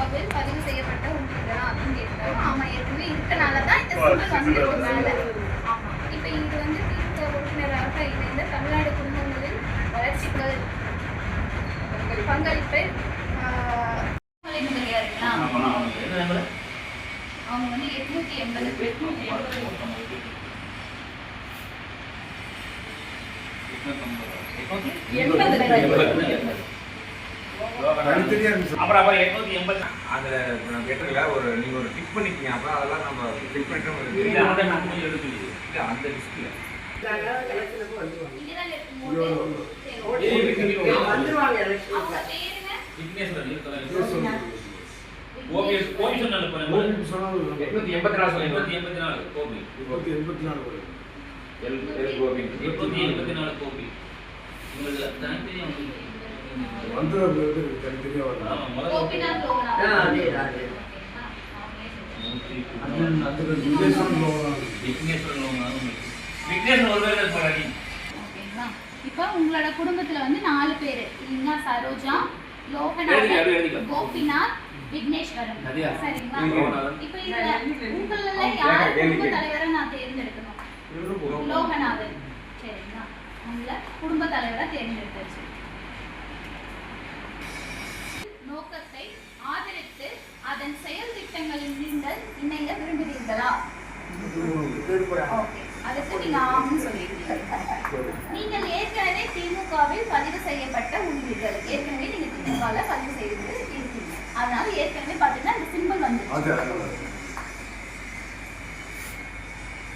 திமுகவில் பதிவு செய்யப்பட்ட உறுப்பினரா அப்படின்னு கேட்கிறாங்க ஆமா ஏற்கனவே இருக்கனால தான் இந்த சிம்பிள் மேல. ஆமா. இப்ப இது வந்து திமுக உறுப்பினராக இணைந்த தமிழ்நாடு குடும்பங்களின் வளர்ச்சிகள் பங்களிப்பை அவங்க வந்து எட்நூத்தி எண்பது. இருந்துச்சு. அப்புறம் அப்புறம் எட்நூத்தி நான் கேட்டிருக்கல ஒரு நீங்க ஒரு டிக் பண்ணிக்கீங்க அப்புறம் அதெல்லாம் நம்ம டிக் பண்ணிட்டு எடுக்கலையே. இல்ல அந்த லிஸ்ட்ல கோபி எண்பத்தி நாலு எண்பத்தி நாலு கோபி. எண்பத்தி எண்பத்தி நாலு கோவிந்த் எண்பத்தி எண்பத்தி நாலு கோபி. உங்களுக்கு தனித்தனியா லோகநாத் விக்னேஸ்வரன். விக்னேஸ்வரன் ஒரு பேர். ஓகேங்களா? இப்போ உங்களோட குடும்பத்துல வந்து நாலு பேர். இல்லைங்களா சரோஜா எழுதிக்க. கோபிநாத் விக்னேஸ்வரன்? சரிங்களா. இப்போ இதுல உங்கள யார் குடும்ப தலைவரை நான் தேர்ந்தெடுக்கணும்? லோகநாதன். சரிங்களா? உங்களை குடும்ப தலைவரை தேர்ந்தெடுத்தாச்சு. நோக்கத்தை நீங்கள் ஏற்கனவே திமுகவில் பதிவு செய்யப்பட்ட உள்ளீர்கள். ஏற்கனவே நீங்க திமுகவில் பதிவு செய்து இருக்கீங்க. அதனால ஏற்கனவே பாத்தீங்கன்னா இந்த சிம்பிள் வந்து அது அது.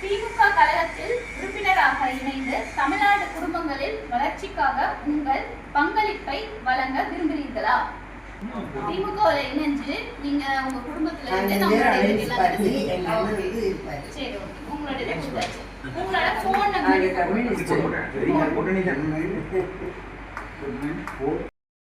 திமுக கழகத்தில் உறுப்பினராக இணைந்து தமிழ்நாடு குடும்பங்களில் வளர்ச்சிக்காக உங்கள் பங்களிப்பை வழங்க விரும்புகிறீர்களா? திமுகவில் இணைஞ்சு நீங்க உங்க குடும்பத்துல இருந்து. சரி okay. உங்களோட இதை கொடுத்தாச்சு உங்களோட போன் நாங்க நம்பர்